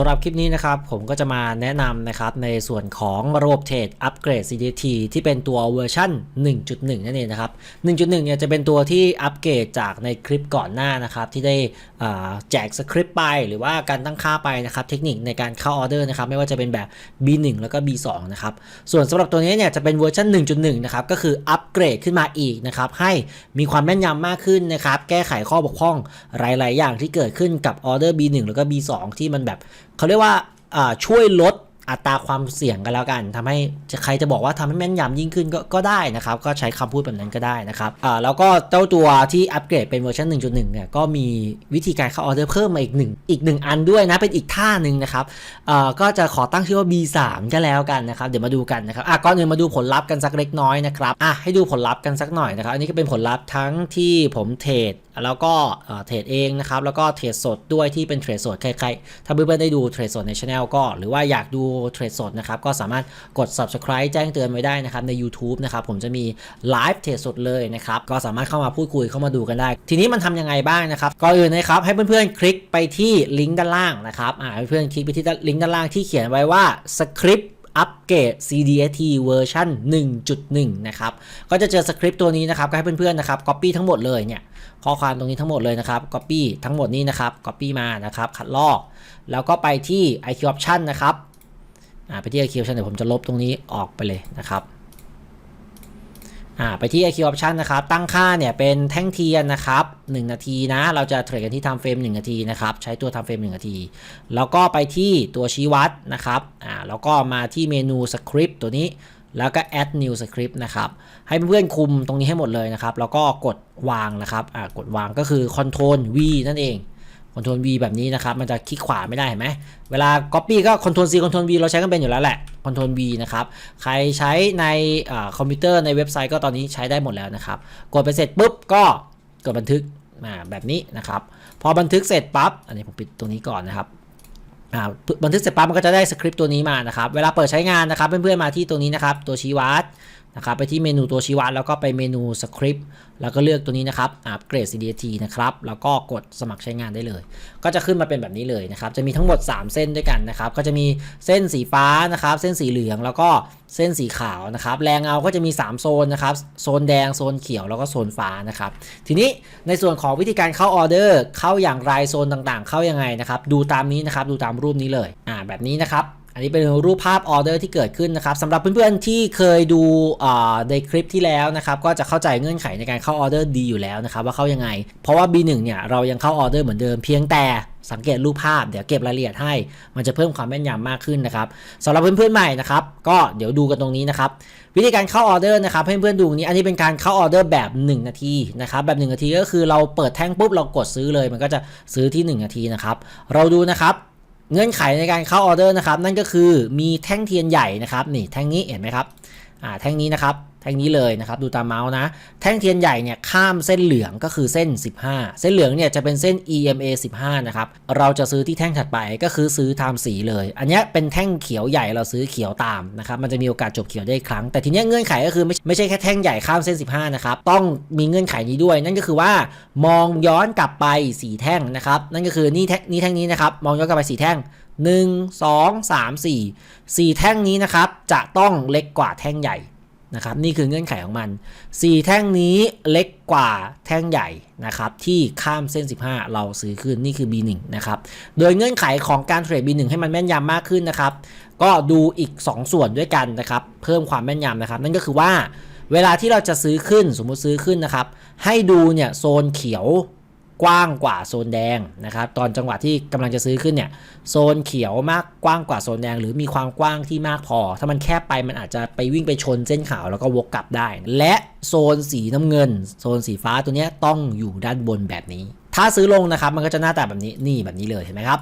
สำหรับคลิปนี้นะครับผมก็จะมาแนะนำนะครับในส่วนของระบบเทรดอัปเกรด CDT ที่เป็นตัวเวอร์ชัน1.1 นั่นเองนะครับ 1.1 เนี่ยจะเป็นตัวที่อัปเกรดจากในคลิปก่อนหน้านะครับที่ได้อ่าแจกสคริปต์ไป หรือว่าการตั้งค่าไปนะครับเทคนิคในการเข้าออเดอร์นะครับไม่ว่าจะเป็นแบบ B1 แล้วก็ B2 นะครับส่วนสำหรับตัวนี้เนี่ยจะเป็นเวอร์ชัน1.1 นะครับก็คืออัปเกรดขึ้นมาอีกนะครับให้มีความแม่นยำมากขึ้นนะครับแก้ไขข้อบกพร่องหลาย ๆ อย่างที่เกิดขึ้นกับออเดอร์ B1 แล้วก็ B2 ที่มันแบบ เขาเรียกว่าช่วยลดอัตราความเสี่ยงกันแล้วกันทำให้ใครจะบอกว่าทำให้แม่นยำยิ่งขึ้นก็ก็ได้นะครับ ก็ใช้คำพูดแบบนั้นก็ได้นะครับอ่าแล้วก็เจ้าตัวที่อัปเกรดเป็นเวอร์ชัน1.1 เนี่ย ก็มีวิธีการเข้าออเดอร์เพิ่มมาอีกหนึ่งอีกหนึ่งอันด้วยนะ เป็นอีกท่าหนึ่งนะครับอ่าก็จะขอตั้งชื่อว่า B3 ก็แล้วกันนะครับ เดี๋ยวมาดูกันนะครับอะก่อนอื่นมาดูผลลัพธ์กันสักเล็กน้อยนะครับอะให้ดูผลลัพธ์กันสักหน่อยนะครับ อันนี้ก็เป็นผลลัพธ์ทั้งที่ผมเทรด แล้วก็เทรดเองนะครับ แล้วก็เทรดสดด้วยที่เป็นเทรดสดใครๆ ถ้าเพื่อนๆได้ดูเทรดสดในช anel ก็ หรือว่าอยากดูเทรดสดนะครับ ก็สามารถกด subscribe แจ้งเตือนไว้ได้นะครับ ใน YouTube นะครับ ผมจะมีไลฟ์เทรดสดเลยนะครับ ก็สามารถเข้ามาพูดคุยเข้ามาดูกันได้ ทีนี้มันทำยังไงบ้างนะครับ ก่อนอื่นนะครับ ให้เพื่อนๆคลิกไปที่ลิงก์ด้านล่างนะครับ อ่า เพื่อนๆคลิกไปที่ลิงก์ด้านล่างที่เขียนไว้ว่าสคริปต์ อัปเกรด CDT เวอร์ชัน1.1 นะครับ ก็จะเจอสคริปต์ตัวนี้นะครับ ก็ให้เพื่อนๆนะครับ Copy ทั้งหมดเลยเนี่ย ข้อความตรงนี้ทั้งหมดเลยนะครับ Copy ทั้งหมดนี้นะครับ Copy มานะครับ คัดลอก แล้วก็ไปที่ IQ Option นะครับอ่าไปที่ IQ Option เดี๋ยวผมจะลบตรงนี้ออกไปเลยนะครับ อ่าไปที่ IQ Option นะครับ ตั้งค่าเนี่ยเป็นแท่งเทียนนะครับ 1 นาทีนะ เราจะเทรดกันที่ time frame 1 นาทีนะครับ ใช้ตัว time frame 1 นาที แล้วก็ไปที่ตัวชี้วัดนะครับอ่าแล้วก็มาที่เมนู script ตัวนี้ แล้วก็ add new script นะครับ ให้เพื่อนๆคุมตรงนี้ให้หมดเลยนะครับ แล้วก็กดวางนะครับอ่ากดวางก็คือ control V นั่นเอง Ctrl V แบบนี้นะครับ มันจะคลิกขวาไม่ได้เห็นไหม เวลา Copy ก็ Ctrl C Ctrl V เราใช้กันเป็นอยู่แล้วแหละ Ctrl V นะครับ ใครใช้ในอคอมพิวเตอร์ในเว็บไซต์ก็ตอนนี้ใช้ได้หมดแล้วนะครับ กดไปเสร็จปุ๊บก็กดบันทึกแบบนี้นะครับ พอบันทึกเสร็จปั๊บ อันนี้ผมปิดตรงนี้ก่อนนะครับบันทึกเสร็จปั๊บมันก็จะได้สคริปต์ตัวนี้มานะครับ เวลาเปิดใช้งานนะครับเพื่อนๆมาที่ตัวนี้นะครับ ตัวชี้วัด นะครับไปที่เมนูตัวชี้วัดแล้วก็ไปเมนูสคริปต์แล้วก็เลือกตัวนี้นะครับอัปเกรด CDT นะครับแล้วก็กดสมัครใช้งานได้เลย ก็จะขึ้นมาเป็นแบบนี้เลยนะครับจะมีทั้งหมด 3 เส้นด้วยกันนะครับก็จะมีเส้นสีฟ้านะครับเส้นสีเหลืองแล้วก็เส้นสีขาวนะครับแรงเอาก็จะมี 3 โซนนะครับโซนแดงโซนเขียวแล้วก็โซนฟ้านะครับทีนี้ในส่วนของวิธีการเข้าออเดอร์เข้าอย่างไรโซนต่างๆ เข้ายังไงนะครับดูตามนี้นะครับดูตามรูปนี้เลยอ่าแบบนี้นะครับ อันนี้เป็นรูปภาพออเดอร์ที่เกิดขึ้นนะครับสำหรับเพื่อนๆที่เคยดูในคลิปที่แล้วนะครับก็จะเข้าใจเงื่อนไขในการเข้าออเดอร์ดีอยู่แล้วนะครับว่าเข้ายังไง เพราะว่า B1 เนี่ยเรายังเข้าออเดอร์เหมือนเดิมเพียงแต่สังเกตรูปภาพเดี๋ยวเก็บรายละเอียดให้ มันจะเพิ่มความแม่นยำมากขึ้นนะครับสำหรับเพื่อนๆใหม่นะครับก็เดี๋ยวดูกันตรงนี้นะครับวิธีการเข้าออเดอร์นะครับให้เพื่อนๆดูนี้อันนี้เป็นการเข้าออเดอร์แบบ 1 นาทีนะครับแบบ 1 นาทีก็คือเราเปิดแท่งปุ๊บเรากดซื้อเลย มันก็จะซื้อที่ 1 นาทีนะครับเราดูนะครับ เงื่อนไขในการเข้าออเดอร์นะครับ นั่นก็คือมีแท่งเทียนใหญ่นะครับนี่แท่งนี้เห็นไหมครับอ่าแท่งนี้นะครับ แท่งนี้เลยนะครับ ดูตามเมาส์นะ แท่งเทียนใหญ่เนี่ยข้ามเส้นเหลืองก็คือเส้น 15 เส้นเหลืองเนี่ยจะเป็นเส้น EMA 15 นะครับ เราจะซื้อที่แท่งถัดไปก็คือซื้อตามสีเลย อันนี้เป็นแท่งเขียวใหญ่เราซื้อเขียวตามนะครับ มันจะมีโอกาสจบเขียวได้ครั้ง แต่ทีนี้เงื่อนไขก็คือไม่ไม่ใช่แค่แท่งใหญ่ข้ามเส้น 15 นะครับ ต้องมีเงื่อนไขนี้ด้วย นั่นก็คือว่ามองย้อนกลับไปสีแท่งนะครับ นั่นก็คือนี่แท่งนี่แท่งนี้นะครับ มองย้อนกลับไปสีแท่ง1 2 3 4 4 แท่งนี้นะครับจะต้องเล็กกว่าแท่งใหญ่ นะครับนี่คือเงื่อนไขของมัน 4 แท่งนี้เล็กกว่าแท่งใหญ่นะครับที่ข้ามเส้น 15 เราซื้อขึ้นนี่คือ B1 นะครับโดยเงื่อนไขของการเทรด B1 ให้มันแม่นยำมากขึ้นนะครับก็ดูอีก 2 ส่วนด้วยกันนะครับเพิ่มความแม่นยำนะครับ นั่นก็คือว่าเวลาที่เราจะซื้อขึ้นสมมุติซื้อขึ้นนะครับให้ดูเนี่ยโซนเขียว กว้างกว่าโซนแดงนะครับตอนจังหวะที่กำลังจะซื้อขึ้นเนี่ยโซนเขียวมากกว้างกว่าโซนแดง หรือมีความกว้างที่มากพอ ถ้ามันแคบไปมันอาจจะไปวิ่งไปชนเส้นขาวแล้วก็วกกลับได้ และโซนสีน้ำเงิน โซนสีฟ้าตัวนี้ต้องอยู่ด้านบนแบบนี้ ถ้าซื้อลงนะครับมันก็จะหน้าตาแบบนี้นี่แบบนี้เลยเห็นไหมครับ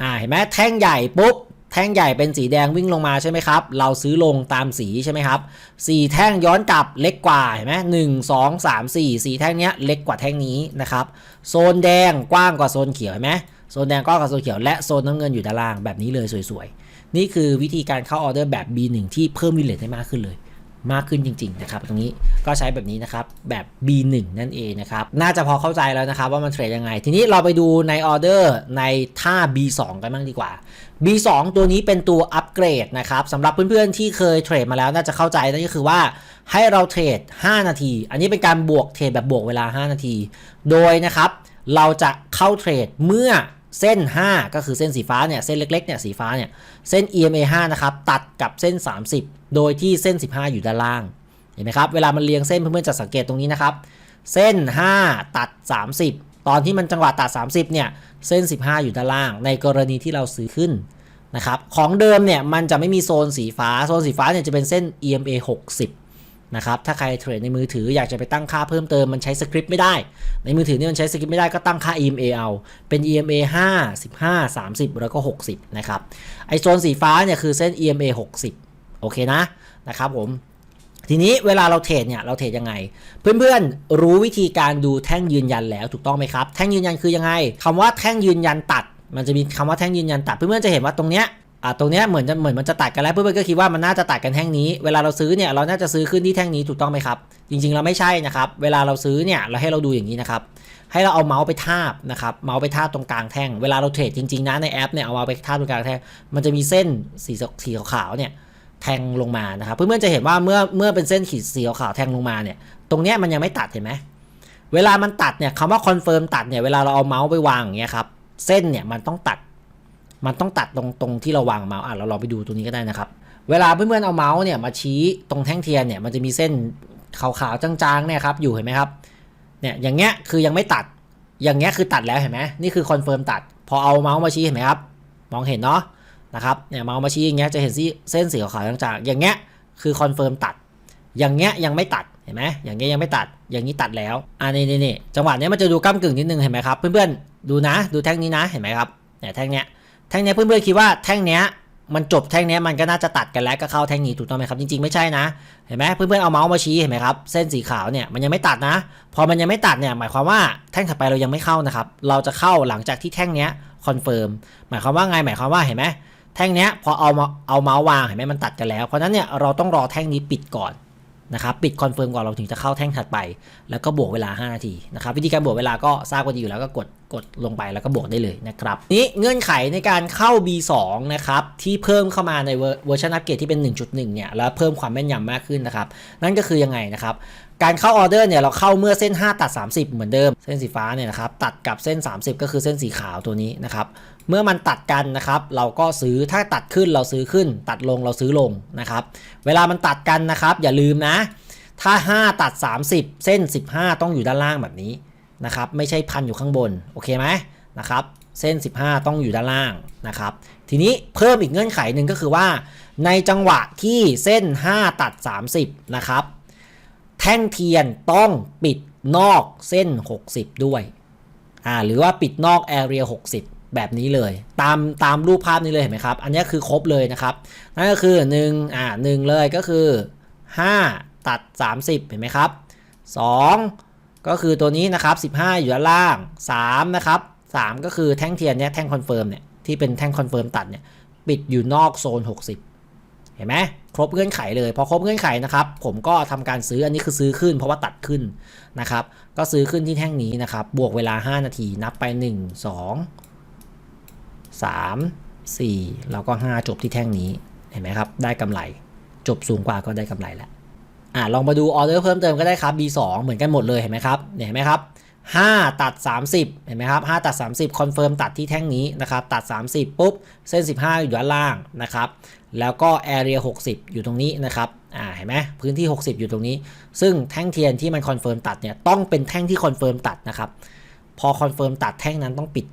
อ่าเห็นไหมแท่งใหญ่ปุ๊บ แท่งใหญ่เป็นสีแดงวิ่งลงมาใช่ไหมครับ เราซื้อลงตามสีใช่ไหมครับสี่แท่งย้อนกลับเล็กกว่าเห็นไหมหนึ่งสองสามสี่สี่แท่งเนี้ยเล็กกว่าแท่งนี้นะครับโซนแดงกว้างกว่าโซนเขียวเห็นไหมโซนแดงกว้างกว่าโซนเขียวและโซนน้ำเงินอยู่ด้านล่างแบบนี้เลยสวยๆ นี่คือวิธีการเข้าออเดอร์แบบ B1 ที่เพิ่มวิเลตได้มากขึ้นเลย มากขึ้นจริง ๆ นะครับ ตรงนี้ก็ใช้แบบนี้นะครับ แบบ B1 นั่นเองนะครับ น่าจะพอเข้าใจแล้วนะครับว่ามันเทรดยังไง ทีนี้เราไปดูในออเดอร์ในท่า B2 กันบ้างดีกว่า B2 ตัวนี้เป็นตัวอัปเกรดนะครับสำหรับเพื่อนๆที่เคยเทรดมาแล้วน่าจะเข้าใจนั่นก็คือว่าให้เราเทรด 5 นาที อันนี้เป็นการบวกเทรดแบบบวกเวลา 5 นาที โดยนะครับเราจะเข้าเทรดเมื่อ เส้น 5 ก็คือเส้นสีฟ้าเนี่ย เส้นเล็กๆเนี่ยสีฟ้าเนี่ย เส้น EMA 5นะครับ ตัดกับเส้น 30 โดยที่เส้น 15 อยู่ด้านล่าง เห็นไหมครับ เวลามันเรียงเส้นเพื่อนๆจะสังเกตตรงนี้นะครับ เส้น 5 ตัด 30 ตอนที่มันจังหวะตัด 30 เนี่ย เส้น 15 อยู่ด้านล่าง ในกรณีที่เราซื้อขึ้นนะครับ ของเดิมเนี่ยมันจะไม่มีโซนสีฟ้า โซนสีฟ้าเนี่ยจะเป็นเส้น EMA 60 นะครับถ้าใครเทรดในมือถืออยากจะไปตั้งค่าเพิ่มเติมมันใช้สคริปต์ไม่ได้ ในมือถือนี่มันใช้สคริปต์ไม่ได้ก็ตั้งค่า EMA เอา เป็น EMA 5 15 30 แล้วก็ 60 นะครับ ไอโซนสีฟ้าเนี่ยคือเส้น EMA 60 โอเคนะนะครับผม ทีนี้เวลาเราเทรดเนี่ยเราเทรดยังไง เพื่อนๆ รู้วิธีการดูแท่งยืนยันแล้วถูกต้องไหมครับ แท่งยืนยันคือยังไงคำว่าแท่งยืนยันตัด มันจะมีคำว่าแท่งยืนยันตัด เพื่อนๆจะเห็นว่าตรงเนี้ย อ่าตรงเนี้ยเหมือนจะเหมือนมันจะตัดกันแล้วเพื่อนๆก็คิดว่ามันน่าจะตัดกันแท่งนี้เวลาเราซื้อเนี่ยเราน่าจะซื้อขึ้นที่แท่งนี้ถูกต้องไหมครับ จริงๆเราไม่ใช่นะครับ เวลาเราซื้อเนี่ยเราให้เราดูอย่างนี้นะครับให้เราเอาเมาส์ไปทาบนะครับเมาส์ไปทาบตรงกลางแท่งเวลาเราเทรดจริงๆนะในแอปเนี่ยเอาเมาส์ไปทาบตรงกลางแท่งมันจะมีเส้นสีสีขาวๆเนี่ยแทงลงมานะครับเพื่อนๆจะเห็นว่าเมื่อเมื่อเป็นเส้นขีดสีขาวแทงลงมาเนี่ยตรงเนี้ยมันยังไม่ตัดเห็นไหมเวลามันตัดเนี่ยคำว่าคอนเฟิร์มตัดเนี่ยเวลาเราเอาเมาส์ไปวางอย่างเงี้ยครับเส้นเนี่ยมันต้องตัด มันต้องตัดตรงตรงที่เราวางเมาส์อะเราลองไปดูตรงนี้ก็ได้นะครับ เวลาเพื่อนๆเอาเมาส์เนี่ยมาชี้ตรงแท่งเทียนเนี่ยมันจะมีเส้นขาวๆจางๆเนี่ยครับอยู่เห็นไหมครับเนี่ยอย่างเงี้ยคือยังไม่ตัดอย่างเงี้ยคือตัดแล้วเห็นไหมนี่คือคอนเฟิร์มตัด พอเอาเมาส์มาชี้เห็นไหมครับมองเห็นเนาะนะครับเนี่ยเมาส์มาชี้อย่างเงี้ยจะเห็นเส้นสีขาวๆจางๆอย่างเงี้ยคือคอนเฟิร์มตัด อย่างเงี้ยยังไม่ตัดเห็นไหมอย่างเงี้ยยังไม่ตัด อย่างนี้ตัดแล้วอ่านี่นี่นี่จังหวะเนี้ยมันจะดูก้ากึ่งนิดนึงเห็นไหมครับเพื่อนๆดูนะ ดูแท่งนี้นะเห็นไหมครับเนี่ยแท่งเนี้ย แท่งนี้เพื่อนๆคิดว่าแท่งเนี้ยมันจบแท่งนี้มันก็น่าจะตัดกันแล้วก็เข้าแท่งนี้ถูกต้องไหมครับจริงๆไม่ใช่นะเห็นไหมเพื่อนๆเอาเมาส์มาชี้เห็นไหมครับเส้นสีขาวเนี่ยมันยังไม่ตัดนะ พอมันยังไม่ตัดเนี่ยหมายความว่าแท่งถัดไปเรายังไม่เข้านะครับเราจะเข้าหลังจากที่แท่งนี้คอนเฟิร์มหมายความว่าไงหมายความว่าเห็นไหมแท่งนี้พอเอามาเอาเมาส์วางเห็นไหมมันตัดกันแล้วเพราะนั้นเนี่ยเราต้องรอแท่งนี้ปิดก่อน นะครับปิดคอนเฟิร์มก่อนเราถึงจะเข้าแท่งถัดไป แล้วก็บวกเวลา 5 นาทีนะครับวิธีการบวกเวลาก็ทราบกันอยู่แล้วก็กดกดลงไปแล้วก็บวกได้เลยนะครับนี้เงื่อนไขในการเข้า B2 นะครับที่เพิ่มเข้ามาในเวอร์เวอร์ชันอัปเกรดที่เป็น 1.1 เนี่ยแล้วเพิ่มความแม่นยำมากขึ้นนะครับนั่นก็คือยังไงนะครับการเข้าออเดอร์เนี่ยเราเข้าเมื่อเส้น 5 ตัด 30 เหมือนเดิม เส้นสีฟ้าเนี่ยนะครับตัดกับเส้น 30 ก็คือเส้นสีขาวตัวนี้นะครับ เมื่อมันตัดกันนะครับ เราก็ซื้อถ้าตัดขึ้นเราซื้อขึ้น ตัดลงเราซื้อลงนะครับ เวลามันตัดกันนะครับ อย่าลืมนะ ถ้า 5 ตัด 30 เส้น 15 ต้องอยู่ด้านล่างแบบนี้นะครับ ไม่ใช่พันอยู่ข้างบนโอเคไหมนะครับเส้น 15 ต้องอยู่ด้านล่างนะครับ ทีนี้เพิ่มอีกเงื่อนไขหนึ่งก็คือว่า ในจังหวะที่เส้น 5 ตัด 30 นะครับ แท่งเทียนต้องปิดนอกเส้น 60 ด้วยอ่าหรือว่าปิดนอก area 60 แบบนี้เลย ตามตามรูปภาพนี้เลยเห็นไหมครับ อันนี้คือครบเลยนะครับ นั่นก็คือ1อ่า1เลยก็คือ 5 ตัด 30 เห็นไหมครับ 2 ก็คือตัวนี้นะครับ 15 อยู่ด้านล่าง 3 นะครับ 3 ก็คือแท่งเทียนเนี่ยแท่งคอนเฟิร์มเนี่ยที่เป็นแท่งคอนเฟิร์มตัดเนี่ยปิดอยู่นอกโซน 60 เห็นไหมครบเงื่อนไขเลยพอครบเงื่อนไขนะครับผมก็ทำการซื้ออันนี้คือซื้อขึ้น เพราะว่าตัดขึ้นนะครับ ก็ซื้อขึ้นที่แท่งนี้นะครับ บวกเวลา 5 นาทีนับไป 1 2 3 4 แล้วก็ 5 จบที่แท่งนี้ เห็นไหมครับ ได้กำไร จบสูงกว่าก็ได้กำไรแล้วอ่าลองมาดูออเดอร์เพิ่มเติมก็ได้ครับ B2 เหมือนกันหมดเลยเห็นไหมครับเนี่ยเห็นไหมครับ5 ตัด 30 เห็นไหมครับ5ตัด 30คอนเฟิร์มตัดที่แท่งนี้นะครับ ตัด 30 ปุ๊บ เส้น 15 อยู่ด้านล่างนะครับ แล้วก็ area 60 อยู่ตรงนี้นะครับ อ่า เห็นไหมพื้นที่ 60 อยู่ตรงนี้ ซึ่งแท่งเทียนที่มันคอนเฟิร์มตัดเนี่ย ต้องเป็นแท่งที่คอนเฟิร์มตัดนะครับ พอคอนเฟิร์มตัดแท่งนั้นต้องปิด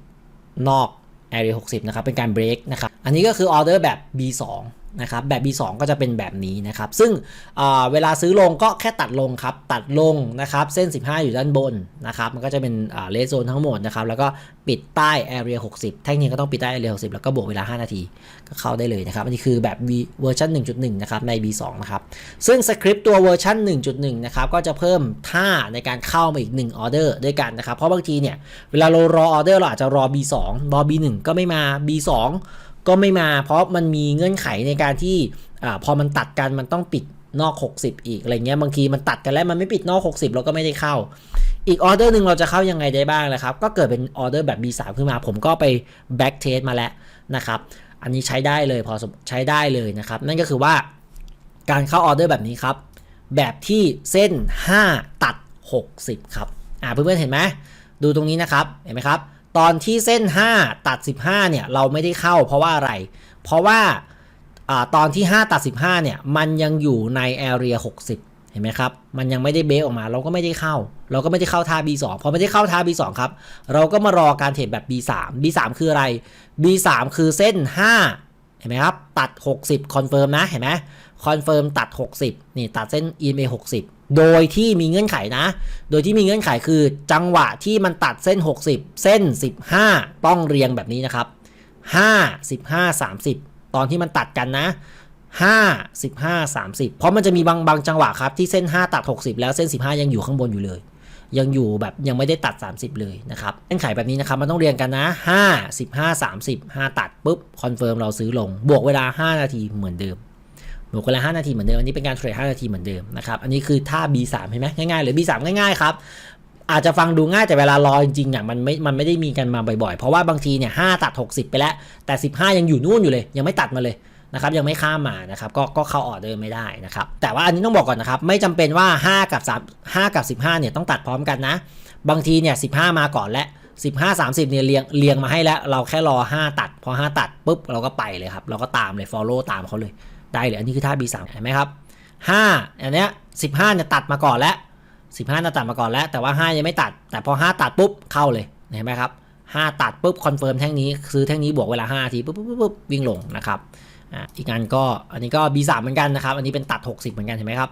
นอก area 60 นะครับ เป็นการเบรกนะครับ อันนี้ก็คือออเดอร์แบบ B2 นะครับแบบ B2 ก็จะเป็นแบบนี้นะครับ ซึ่งเวลาซื้อลงก็แค่ตัดลงครับ ตัดลงนะครับ เส้น 15 อยู่ด้านบนนะครับ มันก็จะเป็นเลสโซนทั้งหมดนะครับ แล้วก็ปิดใต้ area 60 แท่งนี้ก็ต้องปิดใต้ area 60 แล้วก็บวกเวลา 5 นาที ก็เข้าได้เลยนะครับ อันนี้คือแบบ V เวอร์ชัน1.1 นะครับ ใน B2 นะครับ ซึ่งสคริปต์ตัวเวอร์ชัน1.1 นะครับ ก็จะเพิ่มท่าในการเข้ามาอีก1ออเดอร์ด้วยกันนะครับ เพราะบางทีเนี่ย เวลาเรารอออเดอร์เราอาจจะรอ B2 รอ B1 ก็ไม่มา B2 ก็ไม่มาเพราะมันมีเงื่อนไขในการที่อพอมันตัดกันมันต้องปิดนอก 60 อีกอะไรเงี้ยบางทีมันตัดกันแล้วมันไม่ปิดนอก 60 เราก็ไม่ได้เข้า อีกออเดอร์หนึ่งเราจะเข้ายังไงได้บ้างนะครับ ก็เกิดเป็นออเดอร์แบบ B3 ขึ้นมา ผมก็ไป back test มาแล้วนะครับ อันนี้ใช้ได้เลยพอสมใช้ได้เลยนะครับ นั่นก็คือว่าการเข้าออเดอร์แบบนี้ครับ แบบที่เส้น 5 ตัด 60 ครับ อ่าเพื่อนๆเห็นไหมดูตรงนี้นะครับ เห็นไหมครับ ตอนที่เส้น 5 ตัด 15เนี่ยเราไม่ได้เข้าเพราะว่าอะไร เพราะว่าอตอนที่ 5 ตัด 15เนี่ยมันยังอยู่ใน area 60 เห็นไหมครับ มันยังไม่ได้เบรออกมา เราก็ไม่ได้เข้า เราก็ไม่ได้เข้าท่า B2 พอไม่ได้เข้าท่า B2 ครับเราก็มารอการเทรดแบบ B3 B3 คืออะไร B3 คือเส้น 5 เห็นไหมครับ ตัด 60คอนเฟิร์มนะเห็นไหมคอนเฟิร์มตัด 60 นี่ตัดเส้น EMA 60 โดยที่มีเงื่อนไขนะ โดยที่มีเงื่อนไขคือจังหวะที่มันตัดเส้น 60 เส้น 15 ต้องเรียงแบบนี้นะครับ 5 15 30 ตอนที่มันตัดกันนะ 5 15 30 เพราะมันจะมีบางบางจังหวะครับที่เส้น 5 ตัด 60 แล้วเส้น 15 ยังอยู่ข้างบนอยู่เลย ยังอยู่แบบยังไม่ได้ตัด 30 เลยนะครับเงื่อนไขแบบนี้นะครับมันต้องเรียงกันนะ 5 15 30 5 ตัดปุ๊บคอนเฟิร์มเราซื้อลง บวกเวลา 5 นาทีเหมือนเดิม บวกเวลา5นาทีเหมือนเดิม อันนี้เป็นการเทรด5นาทีเหมือนเดิมนะครับ อันนี้คือท่า B3 เห็นไหมง่ายๆหรือ B3 ง่ายๆครับ อาจจะฟังดูง่ายแต่เวลารอจริงๆเนี่ยมันไม่ มันไม่ได้มีกันมาบ่อยๆ เพราะว่าบางทีเนี่ย5ตัด 60 ไปแล้ว แต่ 15 ยังอยู่นู่นอยู่เลย ยังไม่ตัดมาเลยนะครับยังไม่ข้ามมานะครับก็ก็เข้าออเดอร์ไม่ได้นะครับแต่ว่าอันนี้ต้องบอกก่อนนะครับไม่จำเป็นว่า 5 กับ 3 5 กับ 15เนี่ยต้องตัดพร้อมกันนะ บางทีเนี่ย15 มาก่อนและ15 30เนี่ยเรียงเรียงมาให้แล้ว เราแค่รอ 5 ตัด พอ 5 ตัดปุ๊บเราก็ไปเลยครับ เราก็ตามเลย follow ตามเขาเลย ได้เลยอันนี้คือท่า B3 เห็นไหมครับ5อันเนี้ย15เนี่ยตัดมาก่อนแล้ว15น่ะตัดมาก่อนแล้ว แต่ว่า 5 ยังไม่ตัด แต่พอ 5 ตัดปุ๊บเข้าเลยเห็นไหมครับ5 ตัดปุ๊บคอนเฟิร์มแท่งนี้ซื้อแท่งนี้บวกเวลา5นาทีปุ๊บปุ๊บปุ๊บวิ่งลงนะครับอะอีกอันก็อันนี้ก็ B3 เหมือนกันนะครับ อันนี้เป็นตัด 60 เหมือนกันเห็นไหมครับ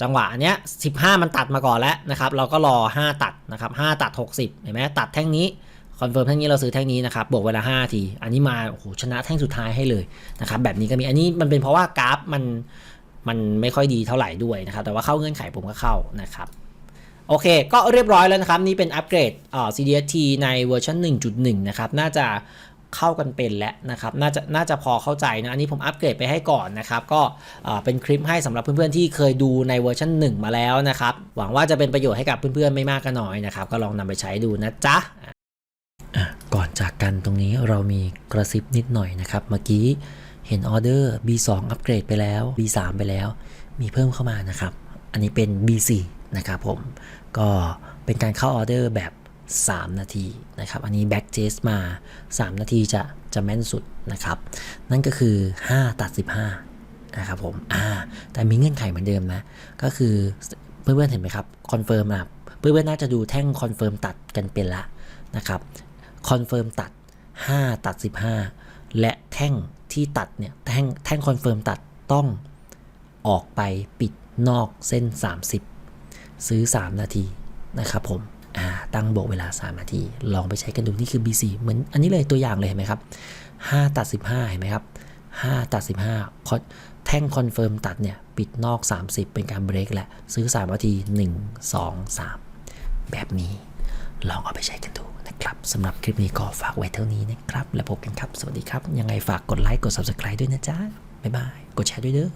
จังหวะอันเนี้ย15 มันตัดมาก่อนแล้วนะครับ เราก็รอ 5 ตัดนะครับ5ตัด 60 เห็นไหมตัดแท่งนี้ คอนเฟิร์มแท่งนี้เราซื้อแท่งนี้นะครับบวกเวลา5นาที อันนี้มาโอ้โหชนะแท่งสุดท้ายให้เลยนะครับแบบนี้ก็มีอันนี้มันเป็นเพราะว่ากราฟมันมันไม่ค่อยดีเท่าไหร่ด้วยนะครับแต่ว่าเข้าเงื่อนไขผมก็เข้านะครับโอเค ก็เรียบร้อยแล้วนะครับ นี่เป็นอัปเกรดอ่า CDST ในเวอร์ชัน1.1 นะครับ น่าจะเข้ากันเป็นแล้วนะครับ น่าจะน่าจะพอเข้าใจนะ อันนี้ผมอัปเกรดไปให้ก่อนนะครับ ก็อ่าเป็นคลิปให้สำหรับเพื่อนๆ ที่เคยดูในเวอร์ชัน1 มาแล้วนะครับ หวังว่าจะเป็นประโยชน์ให้กับเพื่อนๆ ไม่มากก็น้อยนะครับ ก็ลองนำไปใช้ดูนะจ๊ะ ก่อนจากกันตรงนี้เรามีกระซิบนิดหน่อยนะครับ เมื่อกี้เห็นออเดอร์ B2 อัปเกรดไปแล้ว B3 ไปแล้ว มีเพิ่มเข้ามานะครับ อันนี้เป็น B4 นะครับผม ก็เป็นการเข้าออเดอร์แบบ 3 นาทีนะครับ อันนี้ back test มา 3 นาทีจะจะแม่นสุดนะครับ นั่นก็คือ 5 ตัด 15 นะครับผม อ่า แต่มีเงื่อนไขเหมือนเดิมนะ ก็คือเพื่อนๆเห็นไหมครับ คอนเฟิร์มนะเพื่อนๆน่าจะดูแท่งคอนเฟิร์มตัดกันเป็นละนะครับ คอนเฟิร์มตัด 5 ตัด 15 และแท่งที่ตัดเนี่ยแท่งแท่งคอนเฟิร์มตัดต้องออกไปปิดนอกเส้น 30 ซื้อ 3 นาทีนะครับผมตั้งโบกเวลา 3 นาที ลองไปใช้กันดูนี่คือ B4 เหมือนอันนี้เลยตัวอย่างเลยเห็นไหมครับ 5 ตัด 15 เห็นไหมครับ 5 ตัด 15คอแท่งคอนเฟิร์มตัดเนี่ยปิดนอก 30 เป็นการเบรกแหละ ซื้อ 3 นาที 1 2 3 แบบนี้ ลองเอาไปใช้กันดูนะครับสำหรับคลิปนี้ก็ฝากไว้เท่านี้นะครับ แล้วพบกันครับ สวัสดีครับ ยังไงฝากกดไลค์กด Subscribe ด้วยนะจ๊ะบ๊ายบาย กดแชร์ด้วยเด้อ